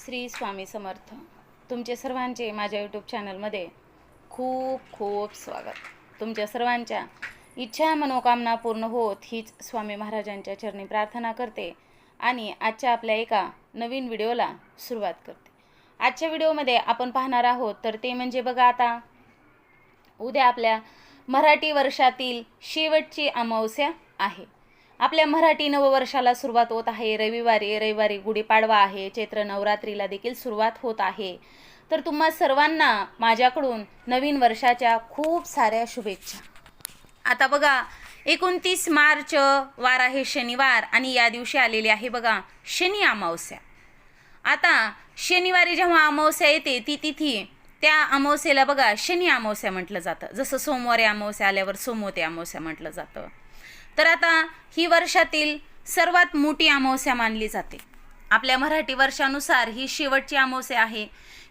श्री स्वामी समर्थ. तुमचे सर्वांचे माझ्या यूट्यूब चॅनलमध्ये खूप खूप स्वागत. तुमच्या सर्वांच्या इच्छा मनोकामना पूर्ण होत हीच स्वामी महाराजांच्या चरणी प्रार्थना करते आणि आजच्या आपल्या एका नवीन व्हिडिओला सुरुवात करते. आजच्या व्हिडिओमध्ये आपण पाहणार आहोत तर ते म्हणजे बघा आता. उद्या आपल्या मराठी वर्षातील शेवटची अमावस्या आहे. आपल्या मराठी नववर्षाला सुरुवात होत आहे. रविवारी रविवारी गुढीपाडवा आहे. चैत्र नवरात्रीला देखील सुरुवात होत आहे. तर तुम्हा सर्वांना माझ्याकडून नवीन वर्षाच्या खूप साऱ्या शुभेच्छा. आता बघा एकोणतीस मार्च वार आहे शनिवार आणि या दिवशी आलेली आहे बघा शनी अमावस्या. आता शनिवारी जेव्हा अमावस्या येते ती तिथी त्या अमावस्येला बघा शनी अमावस्या म्हटलं जातं. जसं सोमवारी अमावस्या आल्यावर सोमवती अमावस्या म्हटलं जातं. तर आता ही वर्षातील सर्वात मोठी अमावस्या मानली जाते. आपल्या मराठी वर्षानुसार ही शेवटची अमावस्या आहे.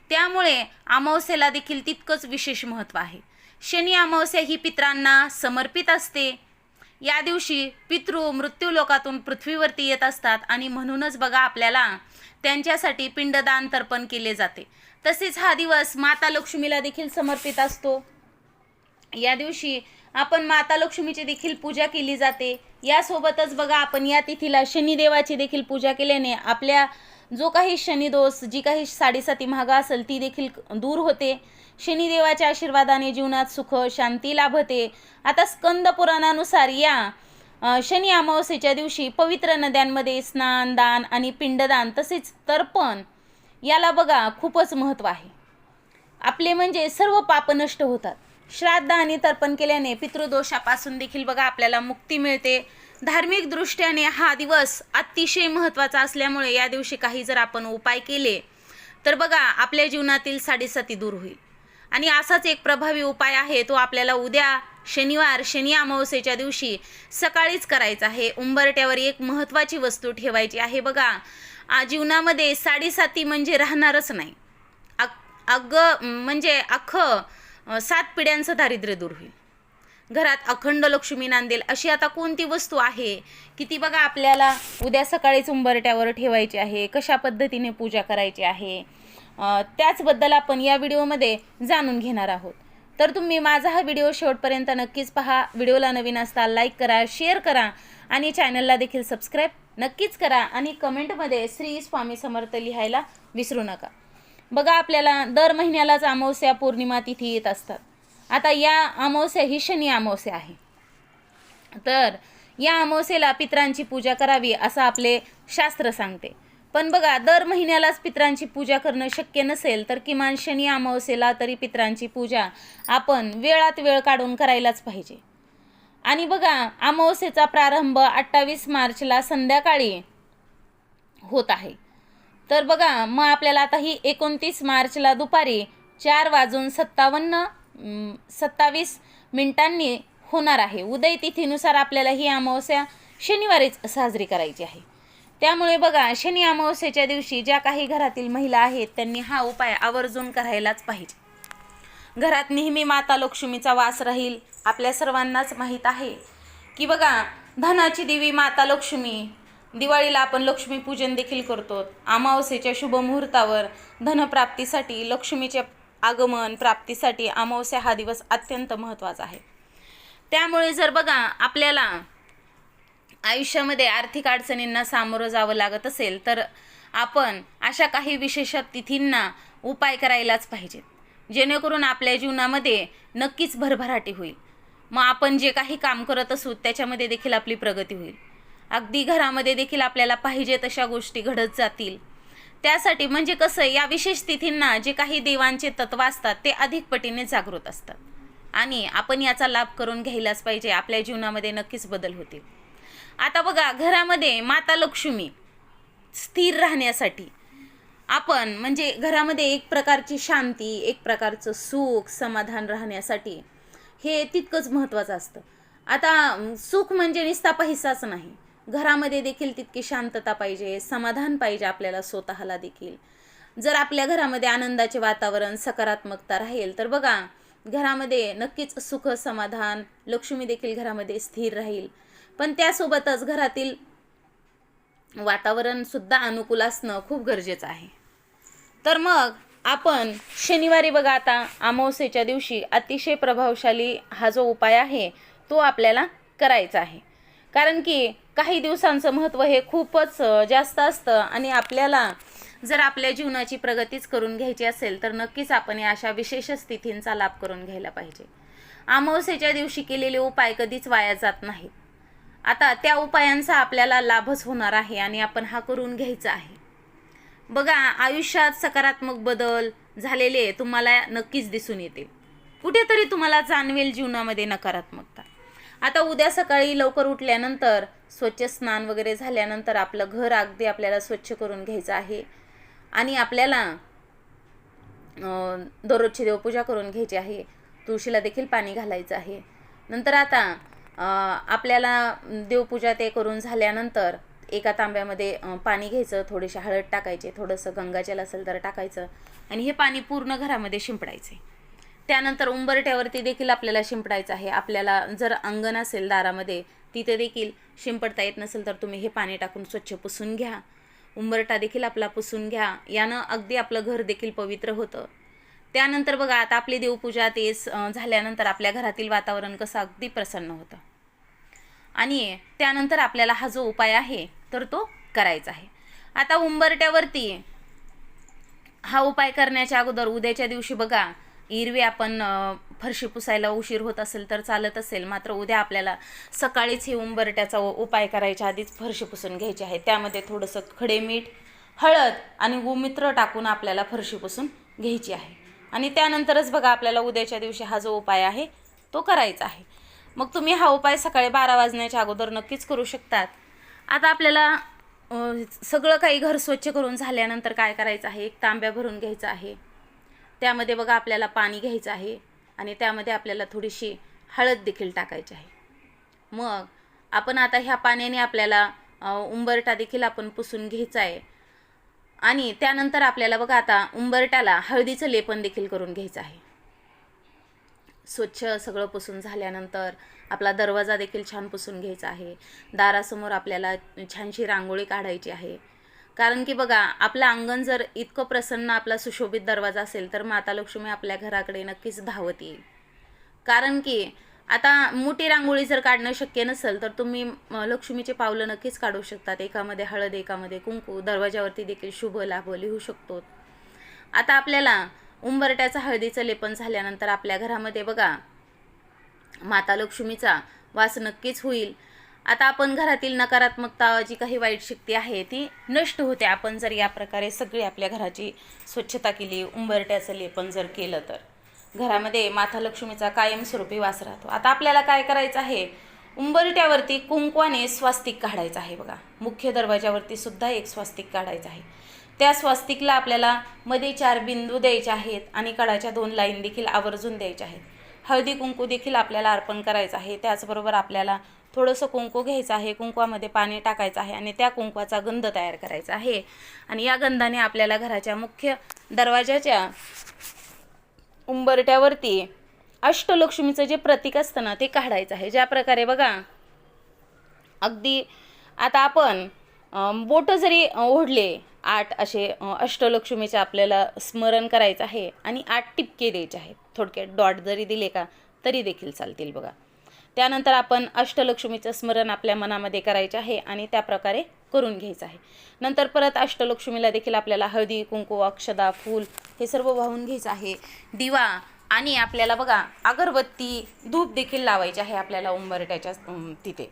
त्यामुळे अमावस्येला देखील तितकंच विशेष महत्त्व आहे. शनी अमावस्या ही पित्रांना समर्पित असते. या दिवशी पितृ मृत्यूलोकातून पृथ्वीवरती येत असतात आणि म्हणूनच बघा आपल्याला त्यांच्यासाठी पिंडदान तर्पण केले जाते. तसेच हा दिवस माता लक्ष्मीला देखील समर्पित असतो. या दिवशी आपण माता लक्ष्मीची देखील पूजा केली जाते. यासोबतच बघा आपण या तिथीला शनिदेवाची देखील पूजा केल्याने आपल्या जो काही शनिदोष जी काही साडेसाती महागा असेल ती देखील दूर होते. शनिदेवाच्या आशीर्वादाने जीवनात सुख शांती लाभते. आता स्कंद पुराणानुसार या शनी अमावस्येच्या दिवशी पवित्र नद्यांमध्ये स्नान दान आणि पिंडदान तसेच तर्पण याला बघा खूपच महत्त्व आहे. आपले म्हणजे सर्व पाप नष्ट होतात. श्राद्ध आणि तर्पण केल्याने पितृदोषापासून देखील बघा आपल्याला मुक्ती मिळते. धार्मिक दृष्ट्याने हा दिवस अतिशय महत्त्वाचा असल्यामुळे या दिवशी काही जर आपण उपाय केले तर बघा आपल्या जीवनातील साडेसाती दूर होईल. आणि असाच एक प्रभावी उपाय आहे तो आपल्याला उद्या शनिवार शनी अमावस्येच्या दिवशी सकाळीच करायचा आहे. उंबरट्यावर एक महत्त्वाची वस्तू ठेवायची आहे बघा. जीवनामध्ये साडेसाती म्हणजे राहणारच नाही. अग अग म्हणजे अख्खं सात पिढ्यांचं दारिद्र्य दूर होईल. घरात अखंड लक्ष्मी नांदेल अशी आता कोणती वस्तू आहे की ती बघा आपल्याला उद्या सकाळीच उंबरट्यावर ठेवायची आहे कशा पद्धतीने पूजा करायची आहे त्याचबद्दल आपण या व्हिडिओमध्ये जाणून घेणार आहोत. तर तुम्ही माझा हा व्हिडिओ शेवटपर्यंत नक्कीच पहा. व्हिडिओला नवीन असता लाईक करा शेअर करा आणि चॅनलला देखील सबस्क्राईब नक्कीच करा आणि कमेंटमध्ये श्री स्वामी समर्थ लिहायला विसरू नका. बघा आपल्याला दर महिन्यालाच अमावस्या पौर्णिमा तिथी येत असतात. आता या अमावस्या ही शनी अमावस्या आहे. तर या अमावस्येला पित्रांची पूजा करावी असं आपले शास्त्र सांगते. पण बघा दर महिन्यालाच पित्रांची पूजा करणं शक्य नसेल तर किमान शनी अमावस्येला तरी पित्रांची पूजा आपण वेळात वेळ काढून करायलाच पाहिजे. आणि बघा अमावस्येचा प्रारंभ अठ्ठावीस मार्चला संध्याकाळी होत आहे. तर बघा मग आपल्याला आता ही एकोणतीस मार्चला दुपारी चार वाजून सत्तावन्न सत्तावीस मिनिटांनी होणार आहे. उदय तिथीनुसार आपल्याला ही अमावस्या शनिवारीच साजरी करायची आहे. त्यामुळे बघा शनी अमावस्येच्या दिवशी ज्या काही घरातील महिला आहेत त्यांनी हा उपाय आवर्जून करायलाच पाहिजे. घरात नेहमी माता लक्ष्मीचा वास राहील आपल्या सर्वांनाच माहीत आहे. की बघा धनाची देवी माता लक्ष्मी दिवाळीला आपण लक्ष्मीपूजन देखील करतो. अमावस्येच्या शुभमुहूर्तावर धनप्राप्तीसाठी लक्ष्मीचे आगमन प्राप्तीसाठी अमावस्या हा दिवस अत्यंत महत्त्वाचा आहे. त्यामुळे जर बघा आपल्याला आयुष्यामध्ये आर्थिक अडचणींना सामोरं जावं लागत असेल तर आपण अशा काही विशेष तिथींना उपाय करायलाच पाहिजेत. जेणेकरून आपल्या जीवनामध्ये नक्कीच भरभराटी होईल. मग आपण जे काही काम करत असू त्याच्यामध्ये देखील आपली प्रगती होईल. अगदी घरामध्ये देखील आपल्याला पाहिजे तशा गोष्टी घडत जातील. त्यासाठी म्हणजे कसं या विशेष तिथींना जे काही देवांचे तत्व असतात ते अधिक पटीने जागृत असतात. आणि आपण याचा लाभ करून घ्यायलाच पाहिजे आपल्या जीवनामध्ये नक्कीच बदल होतील. आता बघा घरामध्ये माता लक्ष्मी स्थिर राहण्यासाठी आपण म्हणजे घरामध्ये एक प्रकारची शांती एक प्रकारचं सुख समाधान राहण्यासाठी हे तितकंच महत्त्वाचं असतं. आता सुख म्हणजे निस्ता पैसाच नाही. घरामध्ये देखील तितकी शांतता पाहिजे समाधान पाहिजे आपल्याला स्वतःला देखील. जर आपल्या घरामध्ये आनंदाचे वातावरण सकारात्मकता राहील तर बघा घरामध्ये नक्कीच सुख समाधान लक्ष्मी देखील घरामध्ये स्थिर राहील. पण त्यासोबतच घरातील वातावरण सुद्धा अनुकूल असणं खूप गरजेचं आहे. तर मग आपण शनिवारी बघा आता अमावस्येच्या दिवशी अतिशय प्रभावशाली हा जो उपाय आहे तो आपल्याला करायचा आहे. कारण की काही दिवसांचं महत्त्व हे खूपच जास्त असतं आणि आपल्याला जर आपल्या जीवनाची प्रगतीच करून घ्यायची असेल तर नक्कीच आपण या अशा विशेष स्थितींचा लाभ करून घ्यायला पाहिजे. अमावस्येच्या दिवशी केलेले उपाय कधीच वाया जात नाहीत. आता त्या उपायांचा आपल्याला लाभच होणार आहे आणि आपण हा करून घ्यायचा आहे. बघा आयुष्यात सकारात्मक बदल झालेले तुम्हाला नक्कीच दिसून येतील. कुठेतरी तुम्हाला जाणवेल जीवनामध्ये नकारात्मकता. आता उद्या सकाळी लवकर उठल्यानंतर स्वच्छ स्नान वगैरे झाल्यानंतर आपलं घर अगदी आपल्याला स्वच्छ करून घ्यायचं आहे. आणि आपल्याला दररोजची देवपूजा करून घ्यायची आहे. तुळशीला देखील पाणी घालायचं आहे. नंतर आता आपल्याला देवपूजा ते करून झाल्यानंतर एका तांब्यामध्ये पाणी घ्यायचं थोडीशी हळद टाकायचे थोडंसं गंगाजल असेल तर टाकायचं आणि हे पाणी पूर्ण घरामध्ये शिंपडायचे. त्यानंतर उंबरट्यावरती देखील आपल्याला शिंपडायचं आहे. आपल्याला जर अंगण असेल दारामध्ये तिथे देखील शिंपडता येत नसेल तर तुम्ही हे पाणी टाकून स्वच्छ पुसून घ्या. उंबरटा देखील आपला पुसून घ्या. यानं अगदी आपलं घर देखील पवित्र होतं. त्यानंतर बघा आता आपली देवपूजा ते झाल्यानंतर आपल्या घरातील वातावरण कसं अगदी प्रसन्न होतं. आणि त्यानंतर आपल्याला हा जो उपाय आहे तर तो करायचा आहे. आता उंबरट्यावरती हा उपाय करण्याच्या अगोदर उद्याच्या दिवशी बघा इरवी आपण फरशी पुसायला उशीर होत असेल तर चालत असेल मात्र उद्या आपल्याला सकाळीच हे उंबरट्याचा उपाय करायच्या आधीच फरशी पुसून घ्यायची आहे. त्यामध्ये थोडंसं खडे मीठ हळद आणि गोमित्र टाकून आपल्याला फरशी पुसून घ्यायची आहे. आणि त्यानंतरच बघा आपल्याला उद्याच्या दिवशी हा जो उपाय आहे तो करायचा आहे. मग तुम्ही हा उपाय सकाळी बारा वाजण्याच्या अगोदर नक्कीच करू शकतात. आता आपल्याला सगळं काही घर स्वच्छ करून झाल्यानंतर काय करायचं आहे? एक तांब्या भरून घ्यायचा आहे. त्यामध्ये बघा आपल्याला पाणी घ्यायचं आहे आणि त्यामध्ये आपल्याला थोडीशी हळद देखील टाकायची आहे. मग आपण आता ह्या पाण्याने आपल्याला उंबरटा देखील आपण पुसून घ्यायचा आहे. आणि त्यानंतर आपल्याला बघा आता उंबरट्याला हळदीचं लेपन देखील करून घ्यायचं आहे. स्वच्छ सगळं पुसून झाल्यानंतर आपला दरवाजा देखील छान पुसून घ्यायचा आहे. दारासमोर आपल्याला छानशी रांगोळी काढायची आहे. कारण की बघा आपलं अंगण जर इतकं प्रसन्न आपला सुशोभित दरवाजा असेल तर माता लक्ष्मी आपल्या घराकडे नक्कीच धावत येईल. कारण की आता मोठी रांगोळी जर काढणं शक्य नसेल तर तुम्ही म, लक्ष्मीचे पावलं नक्कीच काढू शकतात. एकामध्ये हळद एकामध्ये कुंकू दरवाजावरती देखील शुभ लाभ लिहू शकतो. आता आपल्याला उंबरट्याचं हळदीचं लेपन झाल्यानंतर आपल्या घरामध्ये बघा माता लक्ष्मीचा वास नक्कीच होईल. आता आपण घरातील नकारात्मकता जी काही वाईट शक्ती आहे ती नष्ट होते. आपण जर या प्रकारे सगळी आपल्या घराची स्वच्छता केली उंबरट्याचं लेपन जर केलं तर. घरामध्ये माता लक्ष्मीचा कायमस्वरूपी वास राहतो. आता आपल्याला काय करायचं आहे? उंबरट्यावरती कुंकवाने स्वास्तिक काढायचं आहे बघा. मुख्य दरवाजावरती सुद्धा एक स्वास्तिक काढायचं आहे. त्या स्वास्तिकला आपल्याला मध्ये चार बिंदू द्यायचे आहेत आणि कडाच्या दोन लाईन देखील आवर्जून द्यायच्या आहेत. हळदी कुंकू देखील आपल्याला अर्पण करायचं आहे. त्याचबरोबर आपल्याला थोडंसं कुंकू घ्यायचं आहे कुंकवामध्ये पाणी टाकायचं आहे आणि त्या कुंकवाचा गंध तयार करायचा आहे. आणि या गंधाने आपल्याला घराच्या मुख्य दरवाजाच्या उंबरट्यावरती अष्टलक्ष्मीचं जे प्रतीक असतं ना ते काढायचं आहे. ज्या प्रकारे बघा अगदी आता आपण बोटं जरी ओढले आठ असे अष्टलक्ष्मीचे आपल्याला स्मरण करायचं आहे आणि आठ टिपके द्यायचे आहेत. थोडक्यात डॉट जरी दिले का तरी देखील चालतील बघा. त्यानंतर आपण अष्टलक्ष्मीचं स्मरण आपल्या मनामध्ये करायचे आहे आणि त्या प्रकारे करून घ्यायचं आहे. नंतर परत अष्टलक्ष्मीला देखील आपल्याला हळदी कुंकू अक्षदा फूल हे सर्व वाहून घ्यायचं आहे. दिवा आणि आपल्याला बघा अगरबत्ती धूप देखील लावायची आहे आपल्याला उंबरट्याच्या तिथे.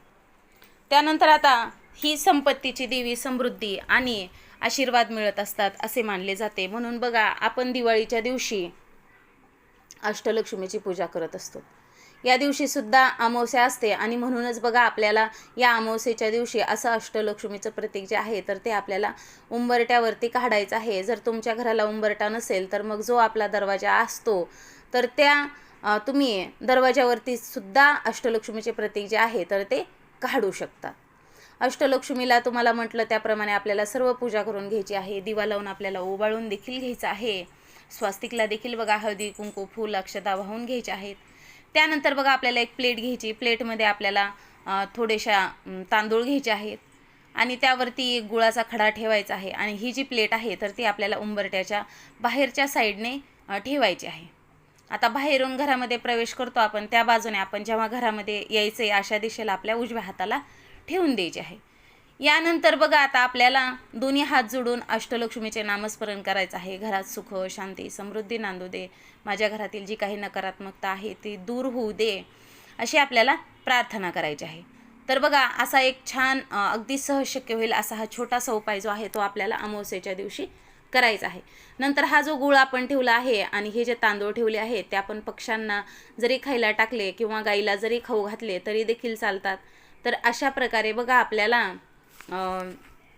त्यानंतर आता ही संपत्तीची देवी समृद्धी आणि आशीर्वाद मिळत असतात असे मानले जाते. म्हणून बघा आपण दिवाळीच्या दिवशी अष्टलक्ष्मीची पूजा करत असतो. या दिवशी सुद्धा अमावस्या असते. आणि म्हणूनच बघा आपल्याला या अमावस्येच्या दिवशी असं अष्टलक्ष्मीचं प्रतीक जे आहे तर ते आपल्याला उंबरट्यावरती काढायचं आहे. जर तुमच्या घराला उंबरटा नसेल तर मग जो आपला दरवाजा असतो तर त्या तुम्ही दरवाजावरती सुद्धा अष्टलक्ष्मीचे प्रतीक जे आहे तर ते काढू शकता. अष्टलक्ष्मीला तुम्हाला म्हटलं त्याप्रमाणे आपल्याला सर्व पूजा करून घ्यायची आहे. दिवा लावून आपल्याला ओवाळून देखील घ्यायचं आहे. स्वास्तिकला देखील बघा हळदी कुंकू फूल अक्षता वाहून घ्यायचे आहेत. त्यानंतर बघा आपल्याला एक प्लेट घ्यायची. प्लेटमध्ये आपल्याला थोडेशा तांदूळ घ्यायचे आहेत. आणि त्यावरती एक गुळाचा खडा ठेवायचा आहे. आणि ही जी प्लेट आहे तर ती आपल्याला उंबरट्याच्या बाहेरच्या साईडने ठेवायची आहे. आता बाहेरून घरामध्ये प्रवेश करतो आपण त्या बाजूने आपण जेव्हा घरामध्ये यायचं आहे अशा दिशेला आपल्या उजव्या हाताला ठेवून द्यायचे आहे. यानंतर बघा आता आपल्याला दोन्ही हात जोडून अष्टलक्ष्मीचे नामस्मरण करायचं आहे. घरात सुख शांती समृद्धी नांदू दे. माझ्या घरातील जी काही नकारात्मकता आहे ती दूर होऊ दे अशी आपल्याला प्रार्थना करायची आहे. तर बघा असा एक छान अगदी सहज शक्य होईल असा हा छोटासा उपाय जो आहे तो आपल्याला अमावस्येच्या दिवशी करायचा आहे. नंतर हा जो गुळ आपण ठेवला आहे आणि हे जे तांदूळ ठेवले आहेत ते आपण पक्ष्यांना जरी खायला टाकले किंवा गाईला जरी खाऊ घातले तरी देखील चालतात. तर अशा प्रकारे बघा आपल्याला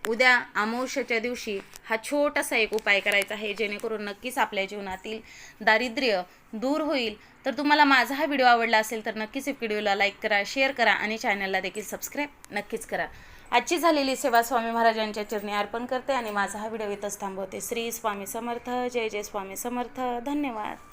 उद्या अमावस्येच्या दिवशी हा छोटासा एक उपाय करायचा आहे जेणेकरून नक्कीच आपल्या जीवनातील दारिद्र्य दूर होईल. तर तुम्हाला माझा हा व्हिडिओ आवडला असेल तर नक्कीच व्हिडिओला लाईक करा शेअर करा आणि चॅनलला देखील सबस्क्राईब नक्कीच करा. आजची झालेली सेवा स्वामी महाराजांच्या चरणी अर्पण करते आणि माझा हा व्हिडिओ इथंच थांबवते. श्री स्वामी समर्थ जय जय स्वामी समर्थ. धन्यवाद.